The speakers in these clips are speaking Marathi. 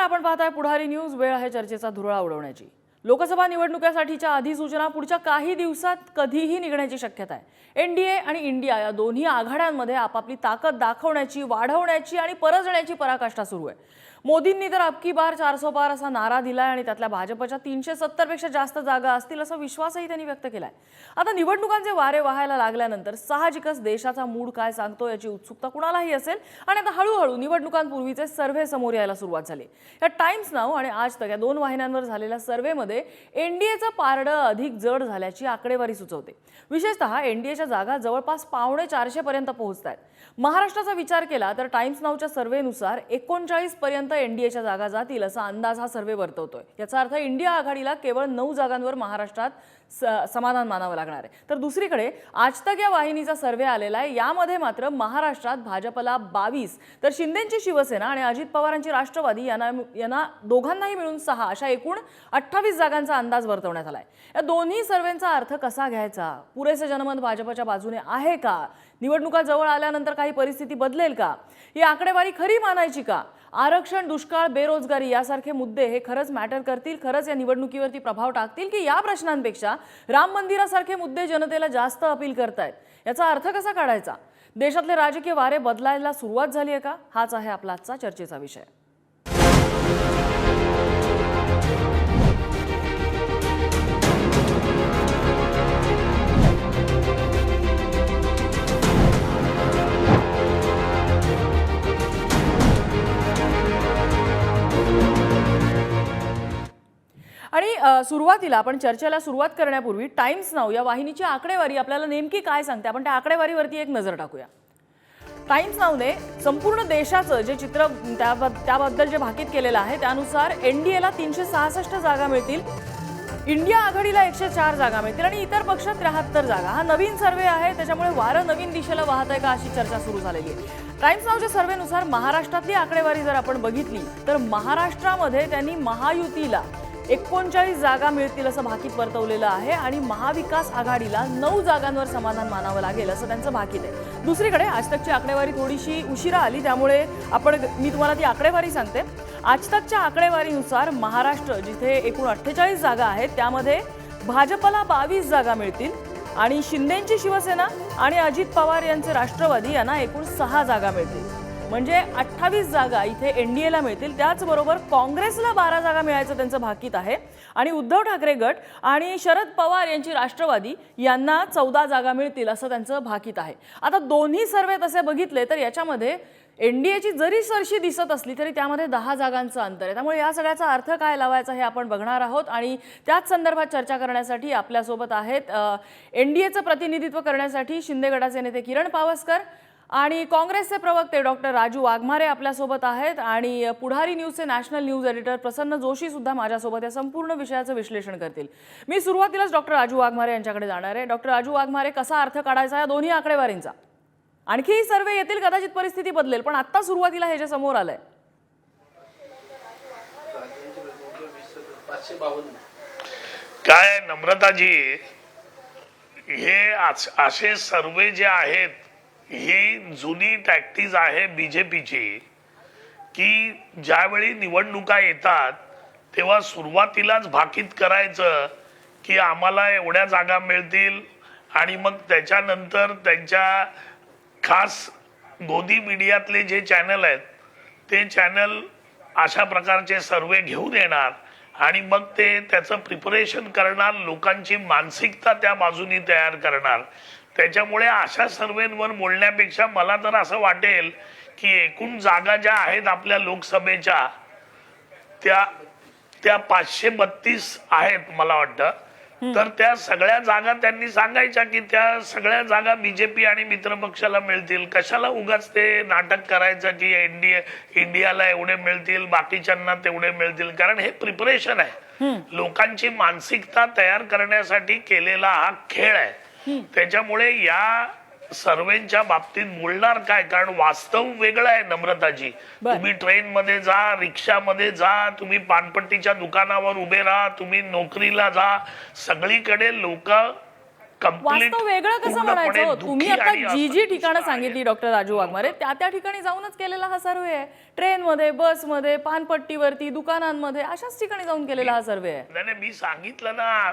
आपण पाहताय पुढारी न्यूज. वेळ आहे चर्चेचा धुरळा उडवण्याची. लोकसभा निवडणुकीसाठीच्या अधिसूचना पुढच्या काही दिवसात कधीही निघण्याची शक्यता आहे. एनडीए आणि इंडिया या दोन्ही आघाड्यांमध्ये आपापली ताकद दाखवण्याची वाढवण्याची आणि परजण्याची पराकाष्ठा सुरू आहे. मोदींनी तर अबकी बार चारसो पार असा नारा दिलाय आणि त्यातल्या भाजपच्या तीनशे सत्तरपेक्षा जास्त जागा असतील असा विश्वासही त्यांनी व्यक्त केलाय. आता निवडणुकांचे वारे वाहायला लागल्यानंतर साहजिकच देशाचा मूड काय सांगतो याची उत्सुकता कुणालाही असेल? आणि आता हळूहळू निवडणुकांपूर्वीचे सर्व्हे समोर यायला सुरुवात झाली. या टाइम्स नाव आणि आज तक या दोन वाहिन्यांवर झालेल्या सर्व्हेमध्ये एनडीएचं पारडं अधिक जड झाल्याची आकडेवारी सुचवते. विशेषतः एनडीएच्या जागा जवळपास पावणे चारशे पर्यंत पोहोचत आहेत महाराष्ट्राचा विचार केला तर टाइम्स नावच्या सर्व्हेनुसार एकोणचाळीस पर्यंत एनडीएच्या जागा जातील असा अंदाज हा सर्वे वर्तवतोय. याचा अर्थ इंडिया आघाडीला केवळ नऊ जागांवर महाराष्ट्रात स- समाधान मानावं लागणार आहे. तर दुसरीकडे आज तक या वाहिनीचा सर्वे आलेला आहे. यामध्ये मात्र महाराष्ट्रात भाजपला बावीस तर शिंदेची शिवसेना आणि अजित पवारांची राष्ट्रवादी यांना यांना दोघांनाही मिळून सहा अशा एकूण अठ्ठावीस जागांचा अंदाज वर्तवण्यात आलाय. या दोन्ही सर्वेंचा अर्थ कसा घ्यायचा? पुरेसे जनमत भाजपच्या बाजूने आहे का? निवडणुका जवळ आल्यानंतर काही परिस्थिती बदलेल का? ही आकडेवारी खरी मानायची का? आरक्षण दुष्काळ बेरोजगारी यासारखे मुद्दे हे खरंच मॅटर करतील. खरंच या निवडणुकीवरती प्रभाव टाकतील की या प्रश्नांपेक्षा राम मंदिरासारखे मुद्दे जनतेला जास्त अपील करतायत? याचा अर्थ कसा काढायचा? देशातले राजकीय वारे बदलायला सुरुवात झाली आहे का? हाच आहे आपला आजचा चर्चेचा विषय. आणि सुरुवातीला आपण चर्चेला सुरुवात करण्यापूर्वी टाइम्स नाव या वाहिनीची आकडेवारी आपल्याला नेमकी काय सांगते? आपण त्या आकडेवारीवरती एक नजर टाकूया. टाइम्स नावने संपूर्ण देशाचं जे चित्र त्याबद्दल जे भाकीत केलेलं आहे त्यानुसार एन डी एला तीनशे सहासष्ट जागा मिळतील. इंडिया आघाडीला एकशे चार जागा मिळतील आणि इतर पक्ष त्र्याहत्तर जागा. हा नवीन सर्वे आहे त्याच्यामुळे वारं नवीन दिशेला वाहत आहे का अशी चर्चा सुरू झालेली आहे. टाइम्स नावच्या सर्वेनुसार महाराष्ट्रातली आकडेवारी जर आपण बघितली तर महाराष्ट्रामध्ये त्यांनी महायुतीला एकोणचाळीस जागा मिळतील असं भाकीत वर्तवलेलं आहे आणि महाविकास आघाडीला नऊ जागांवर समाधान मानावं लागेल असं त्यांचं भाकीत आहे. दुसरीकडे आजतकची आकडेवारी थोडीशी उशिरा आली त्यामुळे आपण मी तुम्हाला ती आकडेवारी सांगते. आजतकच्या आकडेवारीनुसार महाराष्ट्र जिथे एकूण अठ्ठेचाळीस जागा आहेत त्यामध्ये भाजपला बावीस जागा मिळतील आणि शिंदेंची शिवसेना आणि अजित पवार यांचे राष्ट्रवादी यांना एकूण सहा जागा मिळतील. म्हणजे अठ्ठावीस जागा इथे एनडीएला मिळतील. त्याचबरोबर काँग्रेसला बारा जागा मिळायचं त्यांचं भाकीत आहे. आणि उद्धव ठाकरे गट आणि शरद पवार यांची राष्ट्रवादी यांना चौदा जागा मिळतील असं त्यांचं भाकीत आहे. आता दोन्ही सर्वे तसे बघितले तर याच्यामध्ये एनडीएची जरी सरशी दिसत असली तरी त्यामध्ये दहा जागांचं अंतर आहे. त्यामुळे या सगळ्याचा अर्थ काय लावायचा हे आपण बघणार आहोत. आणि त्याच संदर्भात चर्चा करण्यासाठी आपल्यासोबत आहेत एनडीएचं प्रतिनिधित्व करण्यासाठी शिंदे गटाचे नेते किरण पावसकर. आणि काँग्रेसचे प्रवक्ते डॉक्टर राजू वाघमारे आपल्यासोबत आहेत आणि पुढारी न्यूजचे national news editor Prasanna Joshi सुद्धा माझ्यासोबत या संपूर्ण विषयाचं विश्लेषण करतील. मी सुरुवातीलाच डॉक्टर राजू वाघमारे यांच्याकडे जाणार आहे. डॉक्टर राजू वाघमारे कसा अर्थ काढायचा या दोन्ही आकडेवारींचा? आणखीही सर्वे येतील कदाचित परिस्थिती बदलेल पण आत्ता सुरुवातीला हे जे समोर आलंय. काय नम्रताजी हे असे सर्वे जे आहेत ही जुनी टॅक्टिस आहे बीजेपीची की ज्यावेळी निवडणुका येतात तेव्हा सुरुवातीलाच भाकीत करायचं की आम्हाला एवढ्या जागा मिळतील आणि मग त्याच्यानंतर त्यांच्या खास गोदी मीडियातले जे चॅनल आहेत ते चॅनल अशा प्रकारचे सर्वे घेऊन येणार आणि मग ते त्याचं प्रिपरेशन करणार लोकांची मानसिकता त्या बाजूनी तयार करणार. त्याच्यामुळे अशा सर्वेंवर बोलण्यापेक्षा मला तर असं वाटेल की एकूण जागा ज्या आहेत आपल्या लोकसभेच्या त्या त्या पाचशे बत्तीस आहेत मला वाटतं. तर त्या सगळ्या जागा त्यांनी सांगायच्या की त्या सगळ्या जागा बीजेपी आणि मित्रपक्षाला मिळतील. कशाला उगाच ते नाटक करायचं की इंडिया इंडियाला एवढे मिळतील बाकीच्यांना तेवढे मिळतील? कारण हे प्रिपरेशन आहे. लोकांची मानसिकता तयार करण्यासाठी केलेला हा खेळ आहे. त्याच्यामुळे या सर्वेच्या बाबतीत बोलणार काय कारण वास्तव वेगळं आहे नम्रताजी. तुम्ही ट्रेन मध्ये जा रिक्षामध्ये जा तुम्ही पानपट्टीच्या दुकानावर उभे राहा तुम्ही नोकरीला जा सगळीकडे लोक वास्तव वेगळं कसं म्हणायचं हो? तुम्ही आता जी जी ठिकाणं. सांगितली डॉक्टर राजू वाघमारे त्या त्या ठिकाणी जाऊनच केलेला हा सर्वे आहे ट्रेनमध्ये बसमध्ये पानपट्टीवरती दुकानांमध्ये अशाच ठिकाणी जाऊन केलेला हा सर्वे आहे नाही, मी सांगितलं ना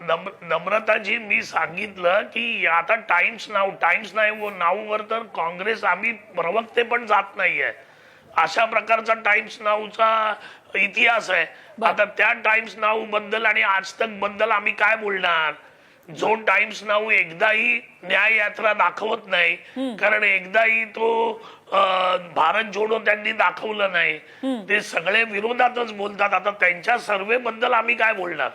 नम- नम्रताजी मी सांगितलं की आता टाइम्स नाव टाइम्स नाव नाववर तर काँग्रेस आम्ही प्रवक्ते पण जात नाहीये. अशा प्रकारचा टाइम्स नावचा इतिहास आहे. आता त्या टाइम्स नावबद्दल आणि आज तकबद्दल आम्ही काय बोलणार? जो टाइम्स नाव एकदाही न्याय यात्रा दाखवत नाही कारण एकदाही तो भारत जोडो त्यांनी दाखवलं नाही. ते सगळे विरोधातच बोलतात. आता त्यांच्या सर्वे बद्दल आम्ही काय बोलणार?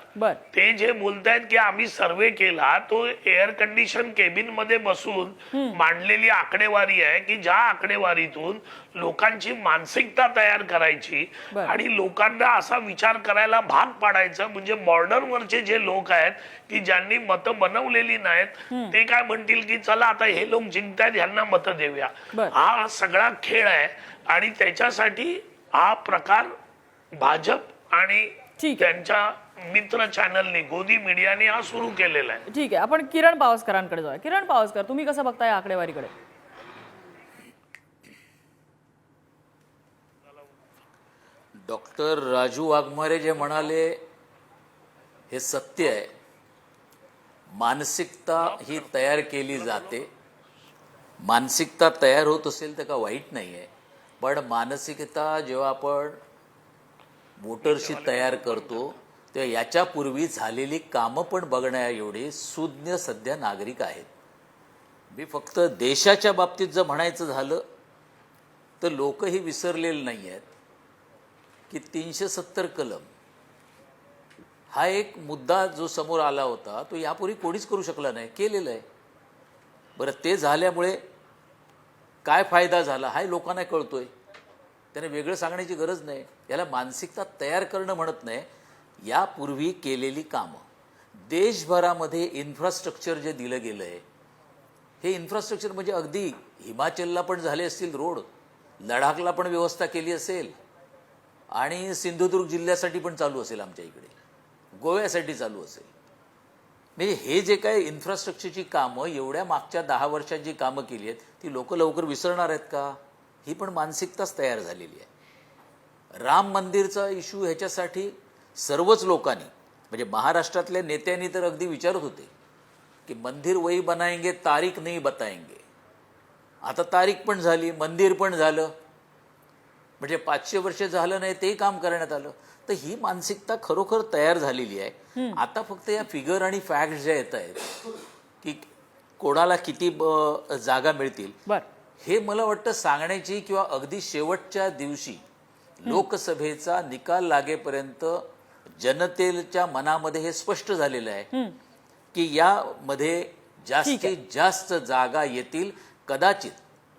ते जे बोलतायत की आम्ही सर्वे केला तो एअर कंडिशन केबिनमध्ये बसून मांडलेली आकडेवारी आहे की ज्या आकडेवारीतून लोकांची मानसिकता तयार करायची. आणि लोकांना असा विचार करायला भाग पाडायचं. म्हणजे बॉर्डरवरचे जे लोक आहेत की ज्यांनी मतं बनवलेली नाहीत ते काय म्हणतील की चला आता हे लोक जिंकतायत ह्यांना मतं देऊया. हा सगळा खेळ आहे आणि त्याच्यासाठी हा प्रकार भाजप आणि. त्यांच्या मित्र चॅनलनी गोदी मीडियाने हा सुरू केलेला आहे. ठीक आहे. आपण किरण पावसकरांकडे जाऊया. किरण पावसकर तुम्ही कसं बघताय या आकडेवारीकडे? डॉक्टर राजू वाघमारे जे म्हणाले हे सत्य आहे. मानसिकता ही तयार केली जाते. मानसिकता तयार होत असेल तर का वाईट नाही आहे पण मानसिकता जेव्हा आपण वोटरशी तयार करतो तेव्हा याच्यापूर्वी झालेली कामं पण बघण्या एवढे सुज्ञ सध्या नागरिक आहेत. मी फक्त देशाच्या बाबतीत जर म्हणायचं झालं तर लोकही विसरलेले नाही आहेत की तीनशे सत्तर कलम हा एक मुद्दा जो समोर आला होता तो यापूर्वी कोणीच करू शकला नाही केलेलं आहे. बरं ते झाल्यामुळे काय फायदा झाला हाय लोकांना कळतो आहे त्याने वेगळं सांगण्याची गरज नाही याला मानसिकता तयार करणं म्हणत नाही. यापूर्वी केलेली कामं. देशभरामध्ये इन्फ्रास्ट्रक्चर जे दिलं गेलं आहे हे इन्फ्रास्ट्रक्चर म्हणजे अगदी हिमाचलला पण झाले असतील रोड लडाखला पण व्यवस्था केली असेल आणि सिंधुदुर्ग जिल्ह्यासाठी पण चालू असेल आमच्या इकडे. गोव्यासाठी चालू असेल. म्हणजे हे जे काय इन्फ्रास्ट्रक्चरची कामं एवढ्या मागच्या दहा वर्षात जी कामं केली आहेत ती लोक लवकर विसरणार आहेत का? ही पण मानसिकताच तयार झालेली आहे. राम मंदिरचा इश्यू ह्याच्यासाठी सर्वच लोकांनी म्हणजे महाराष्ट्रातल्या नेत्यांनी तर अगदी विचारत होते की मंदिर वही बनाएंगे तारीख नाही बताएंगे. आता तारीख पण झाली मंदिर पण झालं. म्हणजे पाचशे वर्ष झालं नाही ते काम करण्यात आलं. तर ही मानसिकता खरोखर तयार झालेली आहे. आता फक्त या फिगर आणि फॅक्ट ज्या येत आहेत की कोणाला किती जागा मिळतील बर. हे मला वाटतं सांगण्याची किंवा अगदी शेवटच्या दिवशी लोकसभेचा निकाल लागेपर्यंत जनतेच्या मनामध्ये हे स्पष्ट झालेलं आहे की यामध्ये जास्तीत जास्त जागा येतील कदाचित.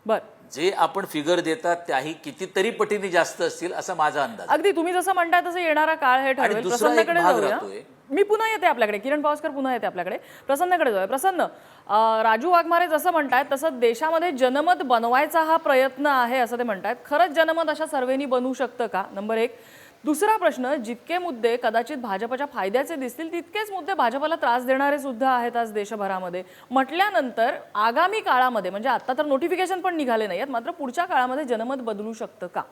बर. जे आपण फिगर देतात त्याही कितीतरी पटीने जास्त असतील असा माझा अंदाज अगदी तुम्ही जसं म्हणताय तसं येणारा काळ हे ठरवेल. दुसरा एक प्रसन्नकडे भाग जाऊया. राहतोय. मी पुन्हा येते आपल्याकडे. किरण पावसकर पुन्हा येते आपल्याकडे. प्रसन्नकडे जाऊया. प्रसन्न अं, राजू वाघमारे जसं म्हणतायत तसं देशामध्ये जनमत बनवायचा हा प्रयत्न आहे असं ते म्हणतायत. खरंच जनमत अशा सर्वेनी बनवू शकतं का? नंबर एक. दुसरा प्रश्न जितके मुद्दे कदाचित भाजपच्या फायद्याचे दिसतील तितकेच मुद्दे भाजपला त्रास देणारे सुद्धा आहेत आज देशभरामध्ये. म्हटल्यानंतर आगामी काळामध्ये म्हणजे आता तर नोटिफिकेशन पण निघाले नाही आहेत मात्र पुढच्या काळामध्ये जनमत बदलू शकतं का?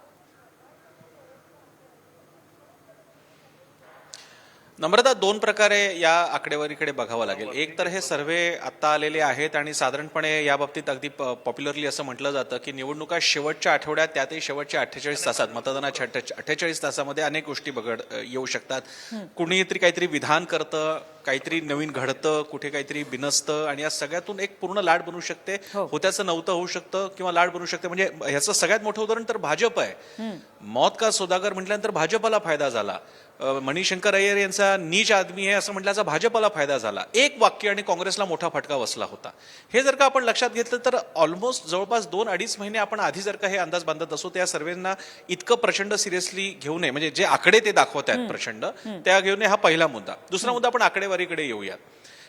नम्रता दोन प्रकारे या आकडेवारीकडे बघावं लागेल. एक तर हे सर्वे आत्ता आलेले आहेत आणि साधारणपणे या बाबतीत अगदी पॉप्युलरली असं म्हटलं जातं की निवडणुका शेवटच्या आठवड्यात त्यातही शेवटच्या अठ्ठेचाळीस तासात मतदानाच्या अठ्ठेचाळीस तासामध्ये अनेक गोष्टी बघड येऊ शकतात. कुणीतरी काहीतरी विधान करतं काहीतरी नवीन घडतं कुठे काहीतरी बिनसतं आणि या सगळ्यातून एक पूर्ण लाट बनू शकते. होत्याचं नव्हतं होऊ शकतं किंवा लाट बनू शकते. म्हणजे ह्याचं सगळ्यात मोठं उदाहरण तर भाजप आहे. मौत का सौदागर म्हटल्यानंतर भाजपला फायदा झाला. मणिशंकर अय्यर यांचा नीच आदमी आहे असं म्हटल्याचा भाजपला फायदा झाला. एक वाक्य आणि काँग्रेसला मोठा फटका बसला होता. हे जर का आपण लक्षात घेतलं तर ऑलमोस्ट जवळपास दोन अडीच महिने आपण आधी जर का हे अंदाज बांधत असो त्या सर्वांना इतकं प्रचंड सिरियसली घेऊ नये म्हणजे जे आकडे ते दाखवत आहेत प्रचंड त्या घेऊ नये हा पहिला मुद्दा. दुसरा मुद्दा आपण आकडेवारीकडे येऊयात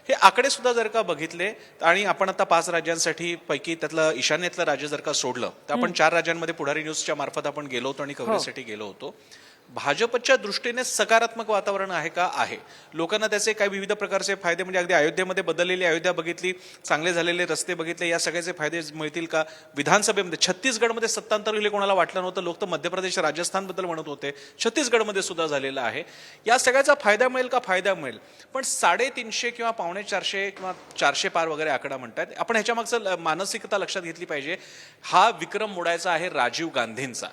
हे आकडे सुद्धा जर का बघितले आणि आपण आता पाच राज्यांसाठी पैकी त्यातलं ईशान्येतलं राज्य जर का सोडलं तर आपण चार राज्यांमध्ये पुढारी न्यूजच्या मार्फत आपण गेलो होतो आणि कव्हरेजसाठी गेलो होतो. भाजपच्या दृष्टीने सकारात्मक वातावरण आहे का? आहे. लोकांना त्याचे काही विविध प्रकारचे फायदे म्हणजे अगदी अयोध्येमध्ये बदललेली अयोध्या बघितली चांगले झालेले रस्ते बघितले या सगळ्याचे फायदे मिळतील का? विधानसभेमध्ये छत्तीसगडमध्ये सत्तांतर होईल हे कोणाला वाटलं नव्हतं? लोक तर मध्य प्रदेश राजस्थानबद्दल म्हणत होते. छत्तीसगडमध्ये सुद्धा झालेलं आहे. या सगळ्याचा फायदा मिळेल का? फायदा मिळेल. पण साडेतीनशे किंवा पावणे चारशे किंवा चारशे पार वगैरे आकडा म्हणतात. आपण ह्याच्यामागचं ल- मानसिकता लक्षात घेतली पाहिजे. हा विक्रम मोडायचा आहे राजीव गांधींचा.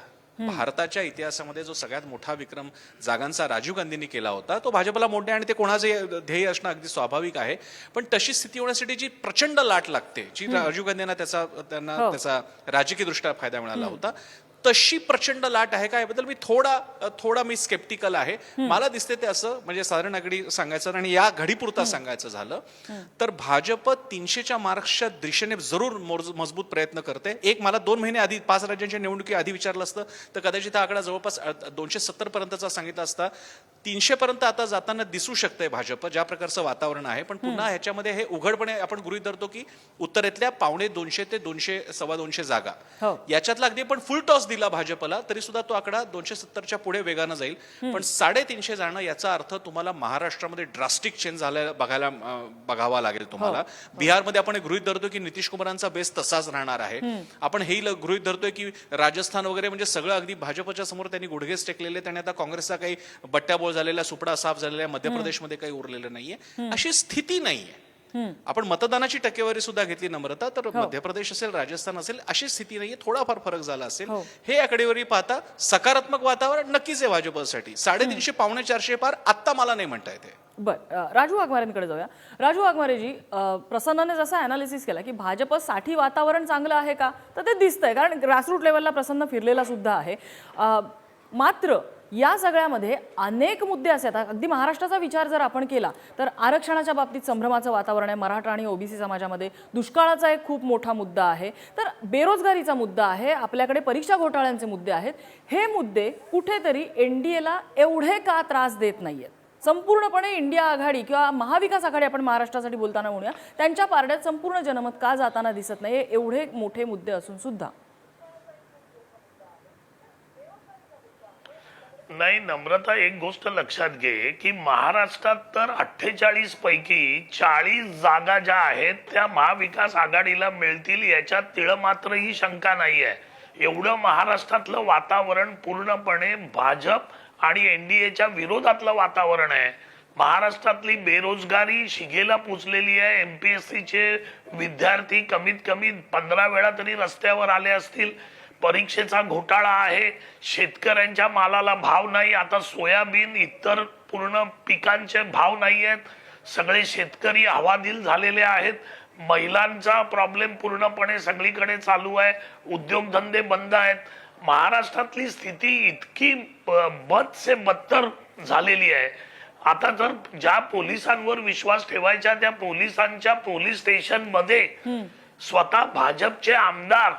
भारताच्या इतिहासामध्ये जो सगळ्यात मोठा विक्रम जागांचा राजीव गांधींनी केला होता तो भाजपला मोठे आणि ते कोणाचे ध्येय असणं अगदी स्वाभाविक आहे. पण तशी स्थिती होण्यासाठी जी प्रचंड लाट लागते जी राजीव गांधींना त्याचा त्यांना त्याचा राजकीय दृष्ट्या फायदा मिळाला होता तशी प्रचंड लाट आहे का? याबद्दल मी थोडा थोडा मी स्केप्टिकल आहे. मला दिसते ते असं म्हणजे साधारण अगदी सांगायचं आणि या घडीपुरता सांगायचं झालं तर भाजप तीनशेच्या मार्क्सच्या दिशेने जरूर मजबूत प्रयत्न करते. एक मला दोन महिने आधी पाच राज्यांच्या निवडणुकी आधी विचारलं असतं तर कदाचित हा आकडा जवळपास दोनशे सत्तर पर्यंतचा सांगितला असता. तीनशे पर्यंत आता जाताना दिसू शकतंय भाजप ज्या प्रकारचं वातावरण आहे. पण पुन्हा ह्याच्यामध्ये हे उघडपणे आपण गृहीत धरतो की उत्तरेतल्या पावणे दोनशे ते दोनशे सव्वा दोनशे जागा. हो. याच्यातला अगदी पण फुल टॉस दिला भाजपला तरी सुद्धा तो आकडा दोनशे सत्तरच्या पुढे वेगानं जाईल. पण साडेतीनशे जाणं याचा अर्थ तुम्हाला महाराष्ट्रामध्ये ड्रास्टिक चेंज झाला बघायला बघावा लागेल तुम्हाला. बिहारमध्ये आपण हे गृहीत धरतो की नितीश कुमारांचा बेस तसाच राहणार आहे. आपण हेही गृहीत धरतोय की राजस्थान वगैरे म्हणजे सगळं अगदी भाजपच्या समोर त्यांनी गुडघेच टेकलेले आणि आता काँग्रेसचा काही बट्ट्याबोळ झालेला सुपडा साफ झालेला मध्य प्रदेशमध्ये काही उरलेलं नाहीये. अशी स्थिती नाहीये. आपण मतदानाची टक्केवारी सुद्धा घेतली नम्रता तर मध्य प्रदेश असेल राजस्थान असेल अशी स्थिती नाहीये. थोडाफार फरक झाला असेल. हे. आकडेवारी पाहता सकारात्मक वातावरण नक्कीच आहे भाजपसाठी. साडेतीनशे पावणे चारशे पार आत्ता मला नाही म्हणता येते. बर राजू वाघमारेंकडे जाऊया. राजू वाघमारेजी प्रसन्नाने जसा अनालिसिस केला की भाजपसाठी वातावरण चांगलं आहे का? तर ते दिसतंय कारण ग्रासरूट लेवलला प्रसन्न फिरलेला सुद्धा आहे. मात्र या सगळ्यामध्ये अनेक मुद्दे असे आहेत. अगदी महाराष्ट्राचा विचार जर आपण केला तर आरक्षणाच्या बाबतीत संभ्रमाचं वातावरण आहे. मराठा आणि ओबीसी समाजामध्ये दुष्काळाचा एक खूप मोठा मुद्दा आहे. तर बेरोजगारीचा मुद्दा आहे. आपल्याकडे परीक्षा घोटाळ्यांचे मुद्दे आहेत. हे मुद्दे कुठेतरी एन डी एला एवढे का त्रास देत नाही आहेत संपूर्णपणे इंडिया आघाडी किंवा महाविकास आघाडी आपण महाराष्ट्रासाठी बोलताना म्हणूया त्यांच्या पारड्यात संपूर्ण जनमत का जाताना दिसत नाही एवढे मोठे मुद्दे असून सुद्धा. नाही नम्रता एक गोष्ट लक्षात घे की महाराष्ट्रात तर अठ्ठेचाळीस पैकी चाळीस जागा ज्या आहेत त्या महाविकास आघाडीला मिळतील याच्यात तिळ मात्र ही शंका नाही आहे एवढं महाराष्ट्रातलं वातावरण पूर्णपणे भाजप आणि एनडीएच्या विरोधातलं वातावरण आहे. महाराष्ट्रातली बेरोजगारी शिगेला पोचलेली आहे. एम पी एस सीचे विद्यार्थी कमीत कमी पंधरा वेळा तरी रस्त्यावर आले असतील. परीक्षेचा घोटाळा आहे. शेतकऱ्यांच्या मालाला भाव नाही. आता सोयाबीन इतर पूर्ण पिकांचे भाव नाही आहेत सगळे शेतकरी हवादिल झालेले आहेत. महिलांचा प्रॉब्लेम पूर्णपणे सगळीकडे चालू आहे. उद्योगधंदे बंद आहेत. महाराष्ट्रातली स्थिती इतकी बद से बदतर झालेली आहे. आता जर ज्या पोलिसांवर विश्वास ठेवायचा त्या पोलिसांच्या पोलीस स्टेशनमध्ये स्वतः भाजपचे आमदार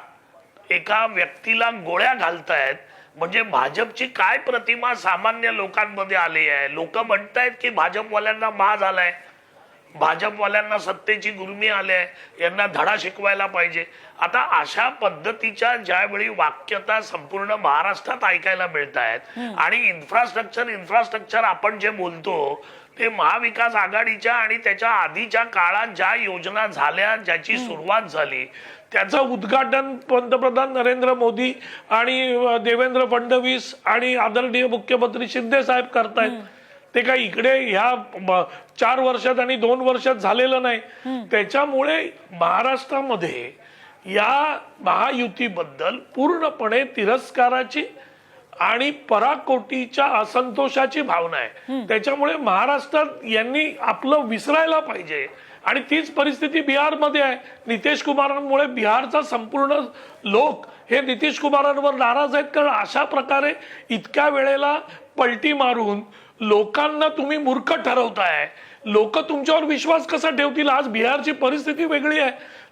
एका व्यक्तीला गोळ्या घालतायत. म्हणजे भाजपची काय प्रतिमा सामान्य लोकांमध्ये आली आहे? लोक म्हणतायत की भाजपवाल्यांना मा झालाय. भाजपवाल्यांना सत्तेची गुरमी आली आहे. यांना धडा शिकवायला पाहिजे. आता अशा पद्धतीच्या ज्यावेळी वाक्यता संपूर्ण महाराष्ट्रात ऐकायला मिळत आहेत आणि इन्फ्रास्ट्रक्चर इन्फ्रास्ट्रक्चर आपण जे बोलतो ते महाविकास आघाडीच्या आणि त्याच्या आधीच्या काळात ज्या योजना झाल्या ज्याची सुरुवात झाली त्याचं उद्घाटन पंतप्रधान नरेंद्र मोदी आणि देवेंद्र फडणवीस आणि आदरणीय मुख्यमंत्री शिंदे साहेब करतायत. ते काही इकडे ह्या चार वर्षात आणि दोन वर्षात झालेलं नाही. त्याच्यामुळे महाराष्ट्रामध्ये या महायुतीबद्दल पूर्णपणे तिरस्काराची आणि पराकोटीच्या असंतोषाची भावना आहे. त्याच्यामुळे महाराष्ट्रात यांनी आपलं विसरायला पाहिजे. आणि तीच परिस्थिती बिहारमध्ये आहे. नितेश कुमारांमुळे बिहारचा संपूर्ण लोक हे नितीश कुमारांवर नाराज आहेत. कारण अशा प्रकारे इतक्या वेळेला पलटी मारून लोकांना तुम्ही मूर्ख ठरवताय. लोक तुमच्यावर विश्वास कसा ठेवतील? आज बिहारची परिस्थिती वेगळी आहे.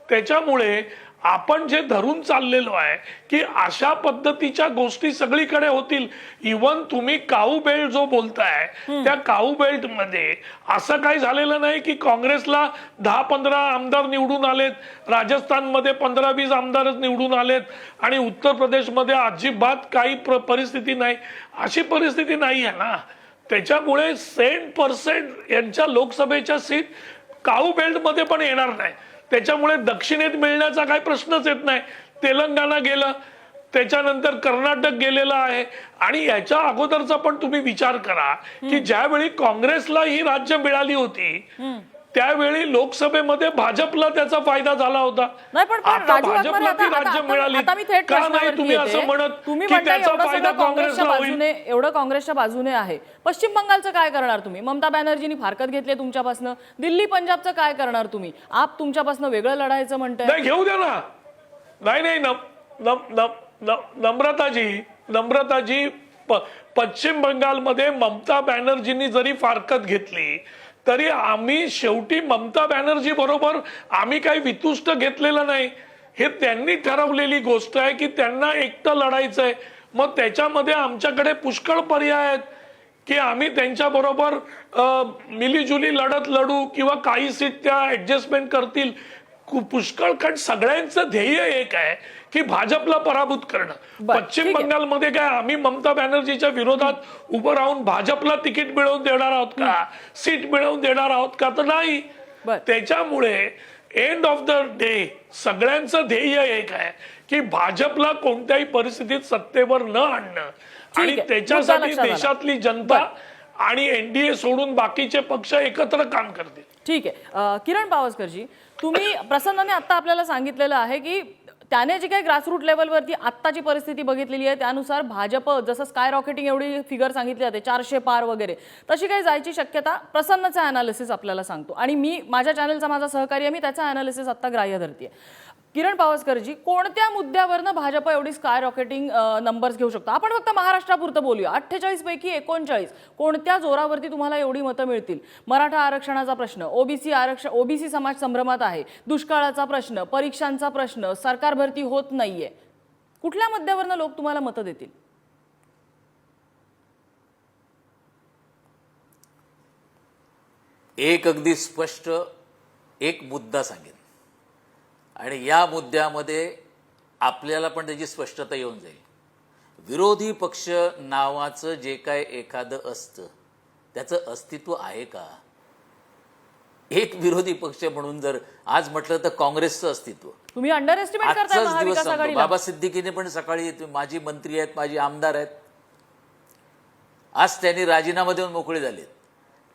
त्याच्यामुळे आपण जे धरून चाललेलो आहे की अशा पद्धतीच्या गोष्टी सगळीकडे होतील. इवन तुम्ही काऊ बेल्ट जो बोलताय त्या काऊ बेल्टमध्ये असं काही झालेलं नाही की काँग्रेसला दहा पंधरा आमदार निवडून आलेत राजस्थानमध्ये पंधरा वीस आमदारच निवडून आलेत आणि उत्तर प्रदेशमध्ये अजिबात काही प्र- परिस्थिती नाही. अशी परिस्थिती नाही आहे ना. त्याच्यामुळे सेंट पर्सेंट यांच्या लोकसभेच्या सीट काऊ बेल्टमध्ये पण येणार नाही. त्याच्यामुळे दक्षिणेत मिळण्याचा काही प्रश्नच येत नाही. तेलंगणा गेलं त्याच्यानंतर कर्नाटक गेलेलं आहे. आणि याच्या अगोदरचा पण तुम्ही विचार करा की ज्यावेळी काँग्रेसला ही राज्य मिळाली होती त्यावेळी लोकसभेमध्ये भाजपला त्याचा फायदा झाला होता. आता भाजपला ती राज्य मिळाली. का नाही तुम्ही असं. म्हणत की त्याचा एवढं फायदा काँग्रेसच्या काँग्रेसला होईल? बाजूने एवढं काँग्रेसच्या बाजूने आहे. पश्चिम बंगालचं काय करणार तुम्ही? ममता बॅनर्जीनी फारकत घेतली तुमच्यापासनं. दिल्ली पंजाबचं काय करणार तुम्ही? आप तुमच्यापासनं वेगळं लढायचं म्हणताय. नाही घेऊ द्या ना. नाही नाही नम- नम- नम- नम- नम्रताजी नम्रताजी पश्चिम बंगालमध्ये ममता बॅनर्जींनी जरी फारकत घेतली तरी आम्ही शेवटी ममता बॅनर्जी बरोबर आम्ही काही वितुष्ट घेतलेलं नाही. हे त्यांनी ठरवलेली गोष्ट आहे की त्यांना एकटं आहे मग त्याच्यामध्ये आमच्याकडे पुष्कळ पर्याय आहेत की आम्ही त्यांच्या बरोबर मिलीजुली लढत लढू किंवा काही सीट त्या ऍडजस्टमेंट करतील. पुष्कळ कारण सगळ्यांचं ध्येय एक आहे. की भाजपला पराभूत करणं. पश्चिम. बंगालमध्ये काय आम्ही ममता बॅनर्जीच्या विरोधात उभं राहून भाजपला तिकीट मिळवून देणार आहोत का? सीट मिळवून देणार आहोत का? तर नाही. त्याच्यामुळे एंड ऑफ द डे सगळ्यांचं ध्येय एक आहे की भाजपला कोणत्याही परिस्थितीत सत्तेवर न आणणं. आणि त्याच्यासाठी. देशातली जनता आणि एनडीए सोडून बाकीचे पक्ष एकत्र काम करतील. ठीक आहे. किरण पावसकरजी तुम्ही प्रसन्नने आता आपल्याला सांगितलेलं आहे की त्याने जी काही ग्रासरूट लेवलवरती आत्ताची परिस्थिती बघितलेली आहे त्यानुसार भाजप जसं स्काय रॉकेटिंग एवढी फिगर सांगितली जाते चारशे पार वगैरे तशी काही जायची शक्यता प्रसन्नचा अनालिसिस आपल्याला सांगतो. आणि मी माझ्या चॅनलचा माझा सहकारी आहे मी त्याचा अनालिसिस आत्ता ग्राह्य धरते किरण पावसकरजी कोणत्या मुद्द्यावरनं भाजप एवढी स्काय रॉकेटिंग नंबर्स घेऊ शकतो? आपण फक्त महाराष्ट्रापुरतं बोलूया. अठ्ठेचाळीस पैकी एकोणचाळीस. कोणत्या जोरावरती तुम्हाला एवढी मतं मिळतील? मराठा आरक्षणाचा प्रश्न ओबीसी आरक्षण ओबीसी समाज संभ्रमात आहे. दुष्काळाचा प्रश्न परीक्षांचा प्रश्न सरकार भरती होत नाहीये. कुठल्या मुद्द्यावरनं लोक तुम्हाला मतं देतील? एक अगदी स्पष्ट एक मुद्दा सांगेन. आणि या मुद्द्यामध्ये आपल्याला पण त्याची स्पष्टता येऊन जाईल. विरोधी पक्ष नावाचं जे काय एखादं असतं त्याचं अस्तित्व आहे का? एक विरोधी पक्ष म्हणून जर आज म्हटलं तर काँग्रेसचं अस्तित्व. तुम्ही अंडर एस्टिमेट दिवस बाबा सिद्दीकीने पण सकाळी माझी मंत्री आहेत माझी आमदार आहेत. आज त्यांनी राजीनामा देऊन मोकळे झालेत.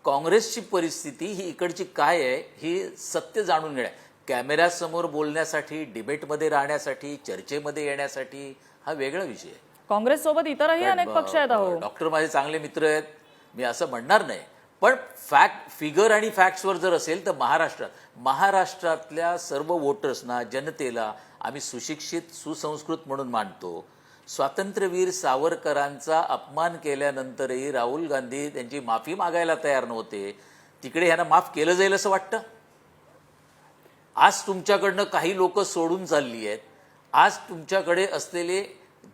काँग्रेसची परिस्थिती ही इकडची काय आहे ही सत्य जाणून घेण्या कॅमेऱ्यासमोर बोलण्यासाठी डिबेटमध्ये राहण्यासाठी चर्चेमध्ये येण्यासाठी हा वेगळा विषय आहे. काँग्रेस सोबत इतरही अनेक पक्ष आहेत अहो डॉक्टर माझे चांगले मित्र आहेत. मी असं म्हणणार नाही. पण फॅक्ट फिगर आणि फॅक्ट्सवर जर असेल तर महाराष्ट्रात महाराष्ट्रातल्या सर्व वोटर्सना जनतेला आम्ही सुशिक्षित सुसंस्कृत म्हणून मानतो. स्वातंत्र्यवीर सावरकरांचा अपमान केल्यानंतरही राहुल गांधी त्यांची माफी मागायला तयार नव्हते. तिकडे ह्यांना माफ केलं जाईल असं वाटतं? आज तुमच्याकडनं काही लोक सोडून चालली आहेत. आज तुमच्याकडे असलेले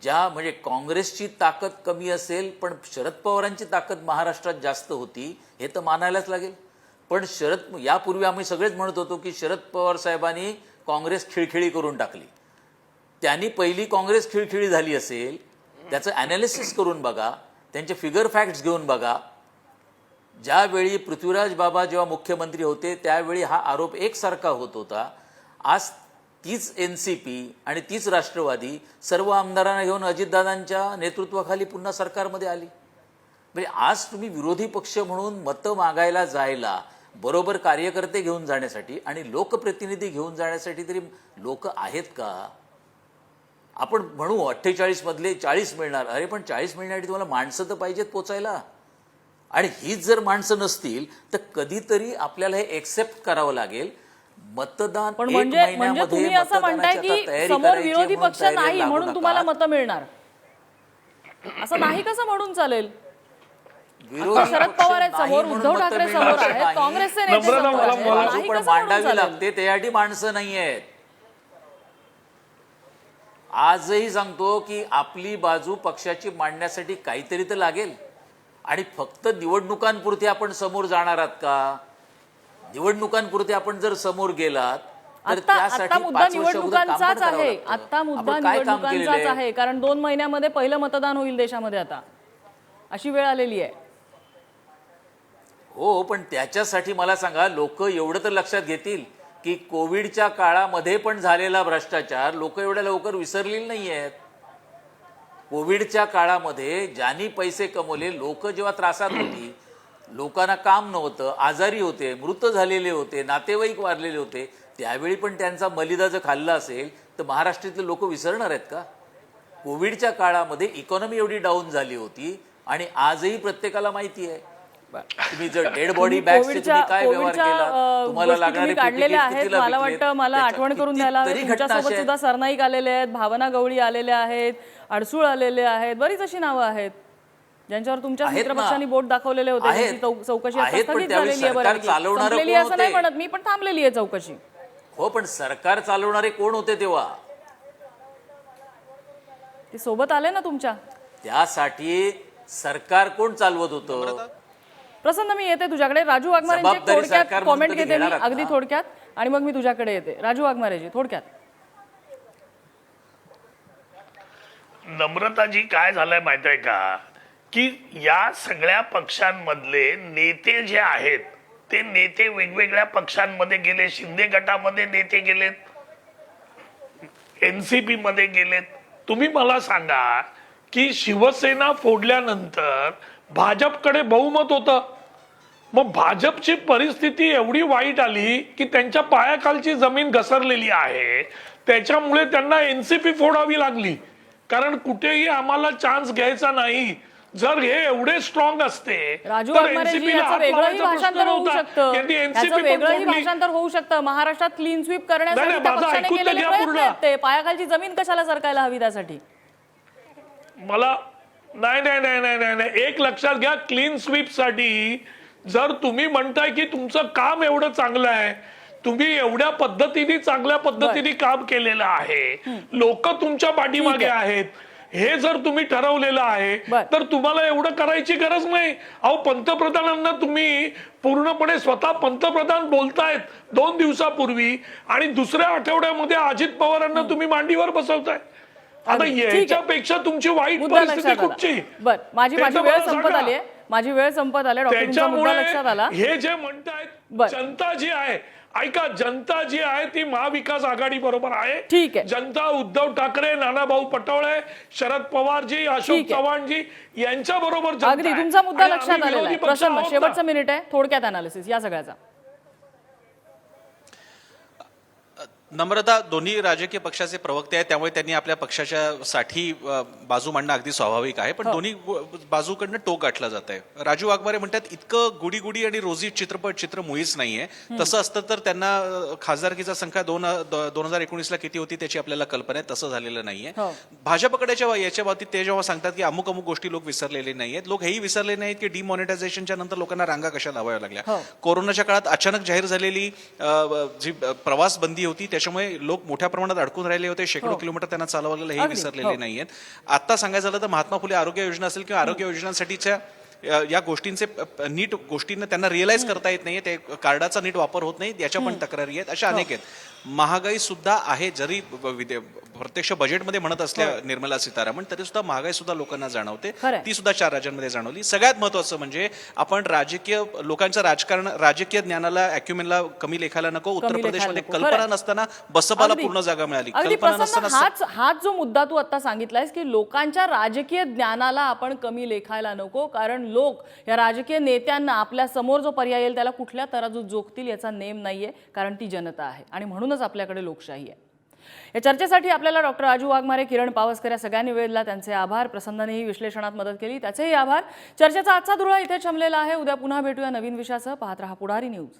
ज्या म्हणजे काँग्रेसची ताकद कमी असेल पण शरद पवारांची ताकद महाराष्ट्रात जास्त होती हे तर मानायलाच लागेल. पण शरद यापूर्वी आम्ही सगळेच म्हणत होतो की शरद पवार साहेबांनी काँग्रेस खिळखिळी करून टाकली. त्यांनी पहिली काँग्रेस खिळखिळी झाली असेल त्याचं ॲनालिसिस करून बघा त्यांचे फिगर फॅक्ट्स घेऊन बघा ज्यावेळी पृथ्वीराज बाबा जेव्हा मुख्यमंत्री होते त्यावेळी हा आरोप एकसारखा होत होता. आज तीच एन सी पी आणि तीच राष्ट्रवादी सर्व आमदारांना घेऊन अजितदादांच्या नेतृत्वाखाली पुन्हा सरकारमध्ये आली. म्हणजे आज तुम्ही विरोधी पक्ष म्हणून मतं मागायला जायला बरोबर कार्यकर्ते घेऊन जाण्यासाठी आणि लोकप्रतिनिधी घेऊन जाण्यासाठी तरी लोक आहेत का? आपण म्हणू अठ्ठेचाळीसमधले चाळीस मिळणार. अरे पण चाळीस मिळण्यासाठी तुम्हाला माणसं तर पाहिजेत पोचायला. आणि हीच जर माणसं नसतील तर कधीतरी आपल्याला हे एक्सेप्ट करावं लागेल मतदान पण एक म्हणजे म्हणजे तुम्ही असं म्हणताय की तयारी समोर विरोधी पक्ष नाही म्हणून. तुम्हाला मतं मिळणार असं नाही कसं म्हणून चालेल शरद पवार आहेत नाही समोर, उद्धव ठाकरे समोर आहेत, नाही. काँग्रेसचे नेते समोर आहेत. नाही पण मांडावी? लागते त्यासाठी माणसं नाहीयेत आजही सांगतो की आपली बाजू पक्षाची मांडण्यासाठी काहीतरी तर लागेल आणि फक्त निवडणुकांपुरती आपण समोर जाणार आहात का? निवडणुकांपुरती आपण जर समोर गेलात तर आता मुद्दा निवडणुकांचाच. आता मुद्दा आहे? कारण दोन महिन्यामध्ये पहिलं मतदान होईल देशामध्ये आता. अशी वेळ आलेली आहे. हो पण त्याच्यासाठी मला सांगा लोक एवढं तर लक्षात घेतील की कोविडच्या काळामध्ये पण झालेला भ्रष्टाचार लोक एवढ्या लवकर विसरलेले नाही आहेत कोविडच्या काळामध्ये ज्यांनी पैसे कमवले लोक जेव्हा त्रासात होती लोकांना काम नव्हतं आजारी होते मृत झालेले होते नातेवाईक वारलेले होते त्यावेळी पण त्यांचा मलिदा जर खाल्ला असेल तर महाराष्ट्रातले लोक विसरणार आहेत का? कोविडच्या काळामध्ये इकॉनॉमी एवढी डाऊन झाली होती आणि आजही प्रत्येकाला माहिती आहे. तुम्ही जर डेड बॉडी तुम्ही काय व्यवहार केला? तुम्हाला लागणारे आहेत मला? वाटतं? मला आठवण करून द्यायला तुमच्यासोबत सुद्धा सरनाईक आलेले आहेत भावना गवळी आलेले आहेत अडसूळ आलेले आहेत बरीच अशी नावं आहेत ज्यांच्यावर तुमच्या. मित्रपक्षांनी बोट दाखवलेले होते चौकशी आता आहेत, पण स्थगित झालेली आहे असं नाही होते? म्हणत मी पण थांबलेली आहे चौकशी. हो पण सरकार चालवणारे कोण होते तेव्हा? ते सोबत आले ना तुमच्या? त्यासाठी सरकार कोण चालवत होतं? प्रसन्न मी येते तुझ्याकडे. राजू वाघमारेंची एक जबाबदारी थोडक्यात सरकार कॉमेंट घेते मी अगदी थोडक्यात. आणि मग मी तुझ्याकडे येते. राजू वाघमारेजी थोडक्यात. नम्रताजी काय झालंय माहीत आहे का? की या सगळ्या पक्षांमधले नेते जे आहेत ते नेते वेगवेगळ्या पक्षांमध्ये गेले. शिंदे गटामध्ये नेते गेलेत. एनसीपी मध्ये गेलेत. तुम्ही मला सांगा की शिवसेना फोडल्यानंतर भाजपकडे बहुमत होतं. मग भाजपची परिस्थिती एवढी वाईट आली की त्यांच्या पायाखालची जमीन घसरलेली आहे. त्याच्यामुळे त्यांना एनसीपी फोडावी लागली. कारण कुठेही आम्हाला चान्स घ्यायचा नाही. जर हे एवढे स्ट्रॉंग असते तर भाषांतर होऊ. शकतं. महाराष्ट्रात क्लीन स्वीप करण्यासाठी पायाखालची जमीन कशाला सरकायला हवी त्यासाठी? मला नाही नाही नाही नाही नाही नाही. एक लक्षात घ्या क्लीन स्वीपसाठी जर तुम्ही म्हणताय की तुमचं काम एवढं चांगलं आहे तुम्ही एवढ्या पद्धतीने चांगल्या पद्धतीने काम केलेलं आहे. लोक तुमच्या पाठीमागे आहेत. हे जर तुम्ही ठरवलेलं आहे. तर तुम्हाला एवढं करायची गरज नाही. अहो पंतप्रधानांना तुम्ही पूर्णपणे स्वतः पंतप्रधान बोलतायत दोन दिवसापूर्वी आणि दुसऱ्या आठवड्यामध्ये अजित पवारांना तुम्ही मांडीवर बसवताय. आता. याच्यापेक्षा तुमची वाईट परिस्थिती कुठची? माझी वेळ संपत. आली आहे माझी वेळ संपत आली डॉक्टर मुद्दा लक्षात आला. हे जे म्हणतायत. जनता जी आहे ऐका जनता जी आहे ती महाविकास आघाडी बरोबर आहे. ठीक आहे. जनता उद्धव ठाकरे नानाभाऊ पटोळे शरद पवारजी अशोक. चव्हाणजी यांच्या बरोबर तुमचा मुद्दा लक्षात आलेला आहे. प्रसन्न शेवटचा शेवटचं मिनिट आहे. थोडक्यात अनालिसिस या सगळ्याचा. नम्रता दोन्ही राजकीय पक्षाचे प्रवक्ते आहेत त्यामुळे त्यांनी आपल्या पक्षाच्या साठी बाजू मांडणं अगदी स्वाभाविक आहे. पण दोन्ही गो- बाजूकडनं टोक गाठला जात आहे राजू वाघमारे म्हणतात इतकं गुडी गुडी आणि रोजी चित्रपट चित्र मुळीच नाहीये. तसं असतं तर त्यांना खासदारकीचा संख्या दोन दोन हजार एकोणीसला किती होती त्याची आपल्याला कल्पना आहे. तसं झालेलं नाहीये. हो. भाजपकडे जेव्हा याच्या बाबतीत ते जेव्हा सांगतात की अमुक अमुक गोष्टी लोक विसरलेले नाहीयेत लोक हेही विसरले नाहीत की डिमॉनिटायझेशनच्या नंतर लोकांना रांगा कशा लावाव्या लागल्या. हो. कोरोनाच्या काळात अचानक जाहीर झालेली जी प्रवास बंदी होती त्याच्यामुळे लोक मोठ्या प्रमाणात अडकून राहिले होते. शेकडो हो. किलोमीटर त्यांना चालवलेलं हे विसरलेले हो. नाहीयेत. आता सांगायचं झालं तर महात्मा फुले आरोग्य योजना असेल किंवा आरोग्य योजनांसाठीच्या या गोष्टींचे नीट गोष्टींना त्यांना रिअलाइज करता येत नाहीये. ते कार्डाचा नीट वापर होत नाही. याच्या पण तक्रारी आहेत. अशा अनेक आहेत. महागाई सुद्धा आहे जरी विदे- प्रत्यक्ष बजेटमध्ये म्हणत असल्या निर्मला सीतारामन तरी सुद्धा महागाई सुद्धा लोकांना जाणवते. ती सुद्धा चार राज्यांमध्ये जाणवली सगळ्यात महत्वाचं म्हणजे आपण राजकीय लोकांचं राजकारण राजकीय ज्ञानाला अॅक्युमेनला कमी लेखायला नको उत्तर प्रदेशमध्ये. कल्पना. नसताना बसपाला. पूर्ण जागा मिळाली कल्पना नसताना हाच हाच जो मुद्दा तू आता सांगितलायस की लोकांच्या राजकीय ज्ञानाला आपण कमी लेखायला नको कारण लोक या राजकीय नेत्यांना आपल्यासमोर जो पर्याय येईल त्याला कुठल्या तराजूत जोखतील याचा नेम नाहीये कारण ती जनता आहे आणि म्हणूनच आपल्याकडे लोकशाही आहे. या चर्चेसाठी आपल्याला डॉक्टर राजू वाघमारे किरण पावसकर या सगळ्यांनी वेळ त्यांचे आभार. प्रसन्नानेही विश्लेषणात मदत केली. त्याचेही आभार. चर्चेचा आजचा धुळा इथे छमलेला आहे. उद्या पुन्हा भेटूया नवीन विषयासह. पाहत रहा पुढारी न्यूज.